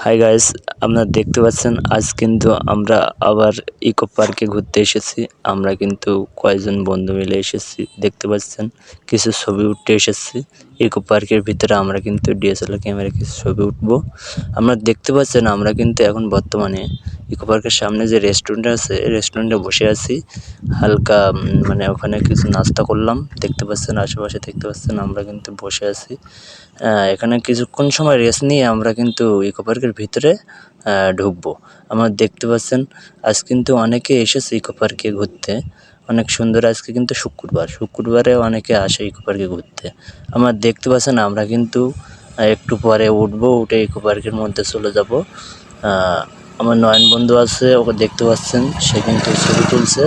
Hi guys আপনারা দেখতে পাচ্ছেন, আজ কিন্তু আমরা আবার ইকো পার্কে ঘুরতে এসেছি। আমরা কিন্তু কয়েকজন বন্ধু মিলে এসেছি, দেখতে পাচ্ছেন, কিছু ছবি উঠতে এসেছি। ইকো পার্কের ভিতরে আমরা কিন্তু ডিএসএলআর ক্যামেরা কিছু ছবি উঠবো। আমরা দেখতে পাচ্ছেন, আমরা কিন্তু এখন বর্তমানে ইকো পার্কের সামনে যে রেস্টুরেন্ট আছে রেস্টুরেন্টে বসে আছি। হালকা মানে ওখানে কিছু নাস্তা করলাম। দেখতে পাচ্ছেন, আশেপাশে দেখতে পাচ্ছেন, আমরা কিন্তু বসে আছি। এখানে কিছুক্ষণ সময় রেস্ট নিয়ে আমরা কিন্তু ইকো পার্কের ভিতরে ঢুকবো। আমরা দেখতে পাচ্ছেন, আজ কিন্তু অনেকে এসেছে ইকো পার্কে ঘুরতে। অনেক সুন্দর, আজকে কিন্তু শুক্রবার। শুক্রবারে অনেকে আসে ইকো পার্কে ঘুরতে। আমার দেখতে পাচ্ছেন, আমরা কিন্তু একটু পরে উঠবো, উঠে ইকো পার্কের মধ্যে চলে যাব। আমার নয়ন বন্ধু আছে, ওকে দেখতে পাচ্ছেন, সে কিন্তু ছবি তুলছে।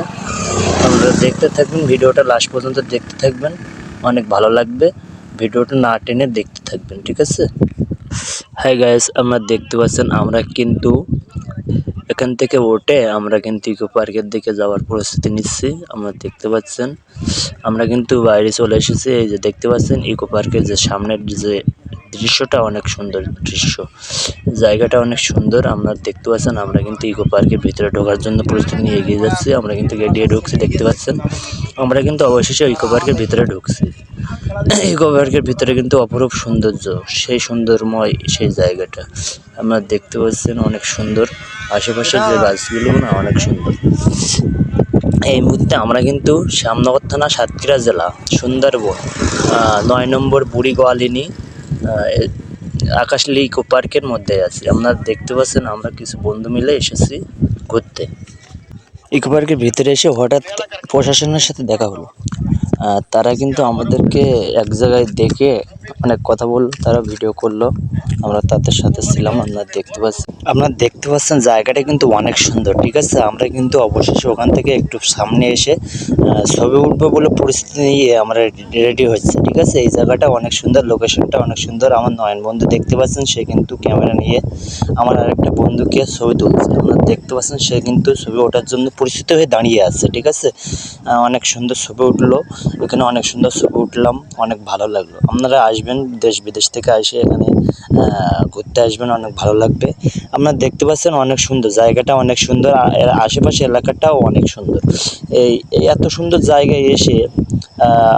আপনারা দেখতে থাকবেন, ভিডিওটা লাস্ট পর্যন্ত দেখতে থাকবেন। অনেক ভালো লাগবে, ভিডিওটা না টেনে দেখতে থাকবেন, ঠিক আছে? হাই গাইস আমরা দেখতে পাচ্ছেন, আমরা কিন্তু এখান থেকে উঠে আমরা কিন্তু ইকো পার্কের দিকে যাওয়ার প্রস্তুতি নিচ্ছি। আমরা দেখতে পাচ্ছেন, আমরা কিন্তু বাইরে চলে এসেছি। এই যে দেখতে পাচ্ছেন ইকো পার্কের যে সামনের যে দৃশ্যটা অনেক সুন্দর দৃশ্য। জায়গাটা অনেক সুন্দর, আমরা দেখতে পাচ্ছেন, আমরা কিন্তু ইকো পার্কের ভিতরে ঢোকার জন্য প্রস্তুতি নিয়ে এগিয়ে যাচ্ছি। আমরা কিন্তু গেট দিয়ে ঢুকছি, দেখতে পাচ্ছেন। আমরা কিন্তু অবশেষে ইকো পার্কের ভিতরে ঢুকছি। ইকো পার্কের ভিতরে কিন্তু অপরূপ সৌন্দর্য, সেই সুন্দরময় সেই জায়গাটা। আমরা দেখতে পাচ্ছেন অনেক সুন্দর। আশেপাশের যে গাছগুলো না, অনেক সুন্দর। এই মুহূর্তে আমরা কিন্তু শ্যামনগর থানা সাতক্ষীরা জেলা, সুন্দরবন নয় নম্বর বুড়ি গোয়ালিনী আকাশলি ইকো পার্কের মধ্যে আছি। আপনারা দেখতে পাচ্ছেন আমরা কিছু বন্ধু মিলে এসেছি ঘুরতে। ইকো পার্কের ভিতরে এসে হঠাৎ প্রশাসনের সাথে দেখা হলো। তারা কিন্তু আমাদেরকে এক জায়গায় দেখে অনেক কথা বলল তারা ভিডিও করল। আমরা তাদের সাথে ছিলাম, আপনারা দেখতে পাচ্ছেন। আপনারা দেখতে পাচ্ছেন জায়গাটা কিন্তু অনেক সুন্দর, ঠিক আছে? আমরা কিন্তু অবশেষে ওখান থেকে একটু সামনে এসে ছবি উঠবো বলে পরিস্থিতি নিয়ে আমরা রেডি হচ্ছে ঠিক আছে? এই জায়গাটা অনেক সুন্দর, লোকেশনটা অনেক সুন্দর। আমার নয়ন বন্ধু দেখতে পাচ্ছেন, সে কিন্তু ক্যামেরা নিয়ে আমার আরেকটা বন্ধুকে ছবি তুলছে। আপনারা দেখতে পাচ্ছেন, সে কিন্তু ছবি ওঠার জন্য পরিচিত হয়ে দাঁড়িয়ে আছে, ঠিক আছে? অনেক সুন্দর ছবি উঠল, এখানে অনেক সুন্দর ছবি উঠলাম, অনেক ভালো লাগল। আপনারা আসবেন দেশ বিদেশ থেকে এসে এখানে ঘুরতে আসবেন, অনেক ভালো লাগবে। আপনারা দেখতে পাচ্ছেন অনেক সুন্দর, জায়গাটা অনেক সুন্দর এর আশেপাশে এলাকাটাও অনেক সুন্দর। এই এই এত সুন্দর জায়গায় এসে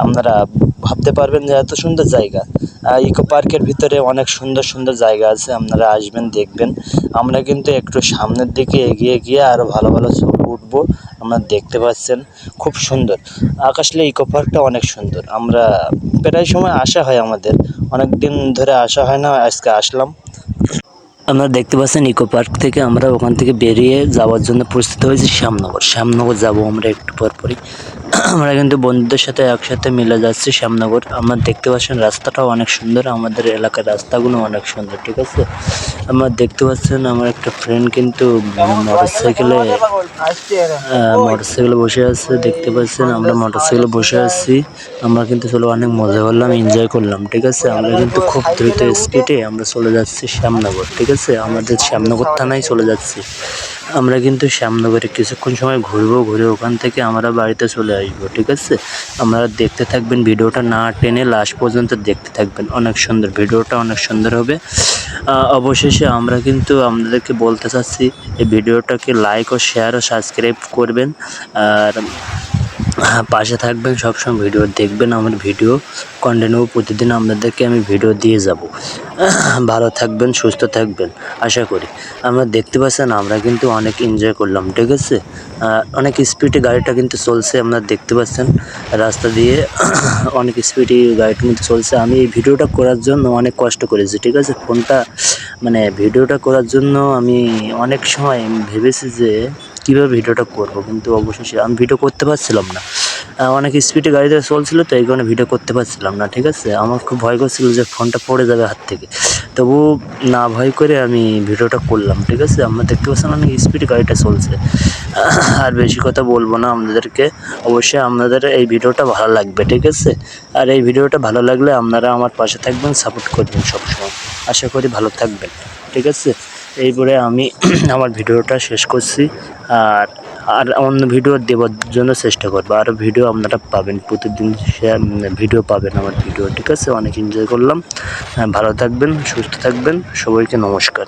আপনারা ভাবতে পারবেন যে এত সুন্দর জায়গা। ইকো পার্কের ভিতরে অনেক সুন্দর সুন্দর জায়গা আছে, আপনারা আসবেন, দেখবেন। আমরা কিন্তু একটু সামনের দিকে এগিয়ে গিয়ে আরও ভালো ভালো ছবি উঠবো, আপনারা দেখতে পাচ্ছেন। খুব সুন্দর। আকাশলে ইকো পার্কটা অনেক সুন্দর। আমরা প্রায় সময় আসা হয় আমাদের। অনেক দিন ধরে আসা হয় না, আজকে আসলাম। আপনারা দেখতে পাচ্ছেন ইকো পার্ক থেকে আমরা ওখান থেকে বেরিয়ে যাওয়ার জন্য প্রস্তুত হয়েছি শ্যামনগর। শ্যামনগর যাব আমরা একটু পর পরই আমরা কিন্তু বন্ধুদের সাথে একসাথে মিলে যাচ্ছি শ্যামনগর। আমরা দেখতে পাচ্ছেন রাস্তাটাও অনেক সুন্দর, আমাদের এলাকার রাস্তাগুলো অনেক সুন্দর, ঠিক আছে? আমরা দেখতে পাচ্ছেন আমার একটা ফ্রেন্ড কিন্তু মোটর সাইকেলে মোটর সাইকেলে বসে আছে। দেখতে পাচ্ছেন আমরা মোটর সাইকেলে বসে আছি। আমরা কিন্তু চলো অনেক মজা করলাম এনজয় করলাম, ঠিক আছে? আমরা কিন্তু খুব দ্রুত স্পিডে আমরা চলে যাচ্ছি শ্যামনগর, ঠিক আছে? আমাদের শ্যামনগর থানায় চলে যাচ্ছি। আমরা কিন্তু শ্যামনগরে কিছুক্ষণ সময় ঘুরবো, ঘুরে ওখান থেকে আমরা বাড়িতে চলে আসব, ঠিক আছে? আমরা দেখতে থাকবেন, ভিডিওটা না টেনে লাস্ট পর্যন্ত দেখতে থাকবেন। অনেক সুন্দর, ভিডিওটা অনেক সুন্দর হবে। অবশেষে আমরা কিন্তু আপনাদেরকে বলতে চাচ্ছি, এই ভিডিওটাকে লাইক ও শেয়ার ও সাবস্ক্রাইব করবেন। আর পাশে থাকবেন, সবসময় ভিডিও দেখবেন আমার ভিডিও কন্টিনিউ প্রতিদিন আপনাদেরকে আমি ভিডিও দিয়ে যাব। ভালো থাকবেন, সুস্থ থাকবেন, আশা করি। আমরা দেখতে পাচ্ছেন, আমরা কিন্তু অনেক এনজয় করলাম, ঠিক আছে? অনেক স্পিডে গাড়িটা কিন্তু চলছে, আপনারা দেখতে পাচ্ছেন। রাস্তা দিয়ে অনেক স্পিডে গাড়িটা কিন্তু চলছে। আমি এই ভিডিওটা করার জন্য অনেক কষ্ট করেছি, ঠিক আছে? ফোনটা মানে ভিডিওটা করার জন্য আমি অনেক সময় ভেবেছি যে কীভাবে ভিডিওটা করব? কিন্তু অবশেষে আমি ভিডিও করতে পারছিলাম না। অনেক স্পিডে গাড়িতে চলছিল, তো এই কারণে ভিডিও করতে পারছিলাম না, ঠিক আছে? আমার খুব ভয় করছিল যে ফোনটা পড়ে যাবে হাত থেকে। তবু না ভয় করে আমি ভিডিওটা করলাম, ঠিক আছে? আমরা দেখতে পাচ্ছেন অনেক স্পিডে গাড়িটা চলছে। আর বেশি কথা বলব না আপনাদেরকে। অবশ্যই আপনাদের এই ভিডিওটা ভালো লাগবে, ঠিক আছে? আর এই ভিডিওটা ভালো লাগলে আপনারা আমার পাশে থাকবেন সাপোর্ট করবেন সবসময়। আশা করি ভালো থাকবেন, ঠিক আছে? এইবারে আমি আমার ভিডিওটা শেষ করছি। আর আর অন্য ভিডিও দেওয়ার জন্য চেষ্টা করব। আরও ভিডিও আপনারা পাবেন প্রতিদিন ভিডিও পাবেন আমার ভিডিও ঠিক আছে? অনেক এনজয় করলাম। হ্যাঁ, ভালো থাকবেন সুস্থ থাকবেন। সবাইকে নমস্কার।